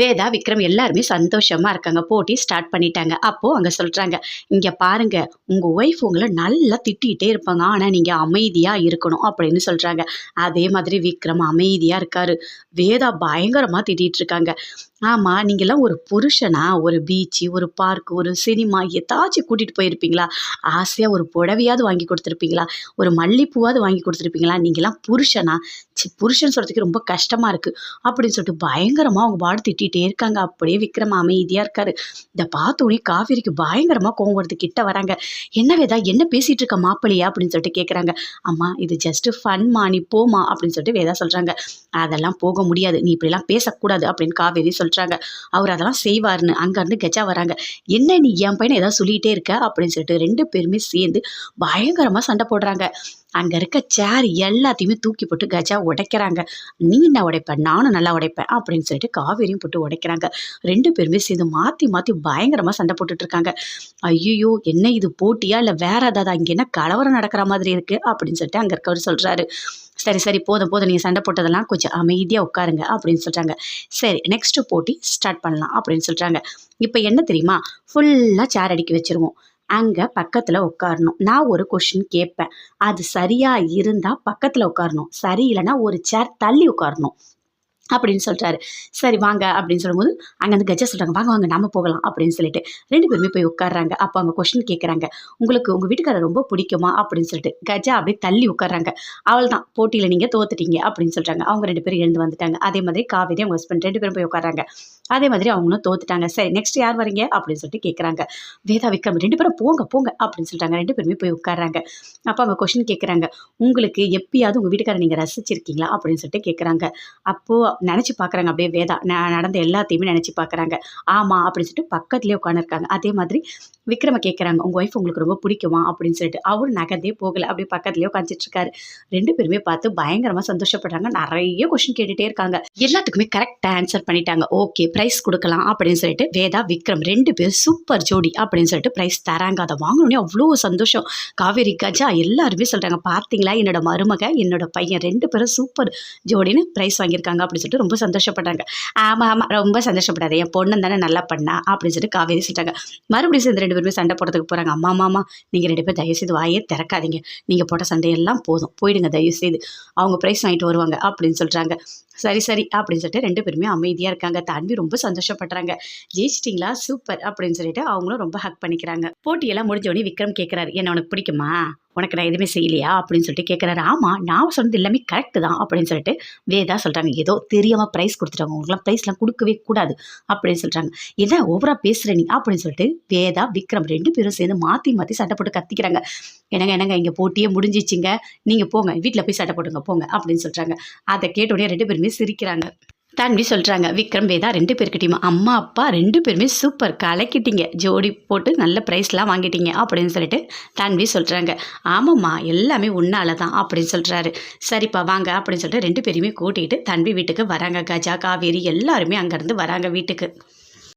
வேதா விக்ரம் எல்லாருமே சந்தோஷமாக இருக்காங்க. போட்டி ஸ்டார்ட் பண்ணிட்டாங்க. அப்போது அங்கே சொல்கிறாங்க இங்கே பாருங்கள் உங்கள் ஒய்ஃப் உங்களை நல்லா திட்டிகிட்டே இருப்பாங்க. ஆனால் நீங்கள் அமைதியாக இருக்கணும். அப்படின்னு சொல்கிறாங்க அதே மாதிரி விக்ரம் அமைதியாக இருக்காரு. வேதா பயங்கரமாக திட்டிகிட்டு இருக்காங்க. ஆமாம் நீங்கள்லாம் ஒரு புருஷனா? ஒரு பீச்சு ஒரு பார்க் ஒரு சினிமா ஏதாச்சும் கூட்டிகிட்டு போயிருப்பீங்களா? ஆசையாக ஒரு புடவையாவது வாங்கி கொடுத்துருப்பீங்களா? ஒரு மல்லிப்பூவாவது வாங்கி கொடுத்துருப்பீங்களா? நீங்களாம் புருஷனா? சி புருஷன் சொல்கிறதுக்கு ரொம்ப கஷ்டமாக இருக்குது அப்படின்னு சொல்லிட்டு பயங்கரமாக அவங்க பாடு திட்டிகிட்டே இருக்காங்க. அப்படியே விக்ரம் அமைதியாக இருக்காரு. இதை பார்த்தோன்னே காவேரிக்கு பயங்கரமாக கோவம் வருது. கிட்ட வராங்க. என்ன வேதா என்ன பேசிகிட்டு இருக்க மாப்பிள்ளையா? அப்படின்னு சொல்லிட்டு கேட்குறாங்க அம்மா இது ஜஸ்ட்டு ஃபன்மா நீ போமா அப்படின்னு சொல்லிட்டு வேதா சொல்கிறாங்க அதெல்லாம் போக முடியாது. நீ இப்படிலாம் பேசக்கூடாது. அப்படின்னு காவேரி சொல்கிறாங்க அவர் அதெல்லாம் செய்வார்னு அங்கேருந்து கெச்சா வராங்க. என்ன நீ என் பையனை ஏதாவது சொல்லிகிட்டே இருக்க? அப்படின்னு சொல்லிட்டு ரெண்டு பேருமே சேர்ந்து பயங்கரமாக சண்டை போடுறாங்க. அங்கே இருக்க சேர் எல்லாத்தையுமே தூக்கி போட்டு கஜா உடைக்கிறாங்க. நீ என்ன உடைப்ப? நானும் நல்லா உடைப்பேன். அப்படின்னு சொல்லிட்டு காவேரியும் போட்டு உடைக்கிறாங்க. ரெண்டு பேருமே சேர்ந்து மாற்றி மாற்றி பயங்கரமாக சண்டை போட்டுட்டு இருக்காங்க. ஐயோ என்ன இது போட்டியா? இல்லை வேற ஏதாவது அங்கே என்ன கலவரம் நடக்கிற மாதிரி இருக்குது அப்படின்னு சொல்லிட்டு அங்கே இருக்கவர் சொல்கிறாரு சரி சரி போதும் போதும். நீங்கள் சண்டை போட்டதெல்லாம் கொஞ்சம் அமைதியாக உட்காருங்க அப்படின்னு சொல்கிறாங்க சரி நெக்ஸ்ட்டு போட்டி ஸ்டார்ட் பண்ணலாம் அப்படின்னு சொல்கிறாங்க இப்போ என்ன தெரியுமா? ஃபுல்லாக சேர் அடிக்கி வச்சுருவோம். அங்கே பக்கத்தில் உட்காரணும். நான் ஒரு கொஷின் கேட்பேன். அது சரியாக இருந்தால் பக்கத்தில் உட்காரணும். சரியில்லைன்னா ஒரு சேர் தள்ளி உட்காரணும். அப்படின்னு சொல்கிறாரு சரி வாங்க அப்படின்னு சொல்லும்போது அங்கே வந்து கஜா சொல்கிறாங்க வாங்க வாங்க நம்ம போகலாம் அப்படின்னு சொல்லிட்டு. ரெண்டு பேருமே போய் உட்காடுறாங்க அப்போ அவங்க கொஷின் கேட்குறாங்க உங்களுக்கு உங்கள் வீட்டுக்காரர் ரொம்ப பிடிக்குமா? அப்படின்னு சொல்லிட்டு. கஜா அப்படியே தள்ளி உட்காடுறாங்க அவள் தான் போட்டியில் நீங்கள் தோத்துட்டீங்க அப்படின்னு சொல்கிறாங்க அவங்க ரெண்டு பேரும் எழுந்து வந்துட்டாங்க. அதே மாதிரி காவேரி அவங்க ஹஸ்பண்ட் ரெண்டு பேரும் போய் உட்காடுறாங்க அதே மாதிரி அவங்களும் தோத்துட்டாங்க. சரி நெக்ஸ்ட் யார் வரீங்க? அப்படின்னு சொல்லிட்டு கேட்குறாங்க வேதா விக்ரம் ரெண்டு பேரும் போங்க போங்க அப்படின்னு சொல்கிறாங்க ரெண்டு பேருமே போய் உட்காடுறாங்க அப்போ அவங்க கொஷின் கேட்குறாங்க உங்களுக்கு எப்பயாவது உங்கள் வீட்டுக்காரர் நீங்கள் ரசிச்சிருக்கீங்களா? அப்படின்னு சொல்லிட்டு கேட்குறாங்க அப்போது நினச்சி பார்க்குறாங்க அப்படியே வேதா நடந்த எல்லாத்தையுமே நினச்சி பார்க்குறாங்க ஆமாம் அப்படின்னு சொல்லிட்டு பக்கத்துலேயே உட்காந்துருக்காங்க அதே மாதிரி விக்ரம கேட்குறாங்க உங்கள் ஒய்ஃப் உங்களுக்கு ரொம்ப பிடிக்குமா? அப்படின்னு சொல்லிட்டு. அவரும் நகர்ந்தே போகலை. அப்படியே பக்கத்துலேயே உட்காந்துட்ருக்காரு ரெண்டு பேருமே பார்த்து பயங்கரமாக சந்தோஷப்படுறாங்க. நிறைய கொஷின் கேட்டுகிட்டே இருக்காங்க. எல்லாத்துக்குமே கரெக்டாக ஆன்சர் பண்ணிட்டாங்க. ஓகே ப்ரைஸ் கொடுக்கலாம் அப்படின்னு சொல்லிட்டு வேதா விக்ரம் ரெண்டு பேரும் சூப்பர் ஜோடி அப்படின்னு சொல்லிட்டு ப்ரைஸ் தராங்க. அதை வாங்கினோடனே அவ்வளோ சந்தோஷம். காவேரி கஜா எல்லாருமே சொல்கிறாங்க பார்த்தீங்களா என்னோட மருமக என்னோட பையன் ரெண்டு பேரும் சூப்பர் ஜோடின்னு ப்ரைஸ் வாங்கியிருக்காங்க அப்படின்னு சொல்லிட்டு. ரொம்ப சந்தோஷப்பட்டாங்க. ஆமாம் ஆமாம் ரொம்ப சந்தோஷப்படாது என் பொண்ணு தானே நல்லா பண்ணா அப்படின்னு சொல்லிட்டு காவேரி சொல்லிட்டாங்க. மறுபடியும் சேர்ந்து ரெண்டு பேருமே சண்டை போடுறதுக்கு போகிறாங்க அம்மா மாமா நீங்கள் ரெண்டு பேரும் தயவுசெய்து வாயே திறக்காதீங்க. நீங்கள் போட்ட சண்டையெல்லாம் போதும். போயிடுங்க தயவுசெய்து அவங்க ப்ரைஸ் வாங்கிட்டு வருவாங்க அப்படின்னு சொல்கிறாங்க சரி சரி அப்படின்னு சொல்லிட்டு ரெண்டு பேருமே அமைதியாக இருக்காங்க. தன்வி ரொம்ப சந்தோஷப்படுறாங்க. ஜெயிச்சிட்டிங்களா? சூப்பர் அப்படின்னு சொல்லிட்டு அவங்களும் ரொம்ப ஹக் பண்ணிக்கிறாங்க. போட்டியெல்லாம் முடிஞ்சோடனே விக்ரம் கேட்குறாரு என்ன உனக்கு பிடிக்குமா? உனக்கு நான் எதுவுமே செய்யலையா? அப்படின்னு சொல்லிட்டு கேட்குறாரு ஆமாம் நான் சொன்னது எல்லாமே கரெக்டு தான் அப்படின்னு சொல்லிட்டு வேதா சொல்கிறாங்க ஏதோ தெரியாமல் ப்ரைஸ் கொடுத்துட்டாங்க. உங்களுக்குலாம் ப்ரைஸ்லாம் கொடுக்கவே கூடாது அப்படின்னு சொல்கிறாங்க என்ன ஓவராக பேசுகிற நீ? அப்படின்னு சொல்லிட்டு வேதா விக்ரம் ரெண்டு பேரும் சேர்ந்து மாற்றி மாற்றி சண்டை போட்டு கத்திக்கிறாங்க. என்னங்க என்னங்க இங்கே போட்டியே முடிஞ்சிச்சிங்க. நீங்கள் போங்க. வீட்டில் போய் சண்டை போடுங்க போங்க அப்படின்னு சொல்கிறாங்க அதை கேட்ட உடனே ரெண்டு பேருமே சிரிக்கிறாங்க. தன்வி சொல்கிறாங்க விக்ரம் வேதா ரெண்டு பேர்கிட்டயுமே அம்மா அப்பா ரெண்டு பேருமே சூப்பர். கலக்கிட்டீங்க. ஜோடி போட்டு நல்ல ப்ரைஸ்லாம் வாங்கிட்டீங்க. அப்படின்னு சொல்லிட்டு தன்வி சொல்கிறாங்க ஆமாம்மா எல்லாமே உன்னால தான் அப்படின்னு சொல்கிறாரு சரிப்பா வாங்க அப்படின்னு சொல்லிட்டு ரெண்டு பேரையுமே கூட்டிகிட்டு தன்வி வீட்டுக்கு வராங்க. கஜா காவேரி எல்லாருமே அங்கேருந்து வராங்க வீட்டுக்கு.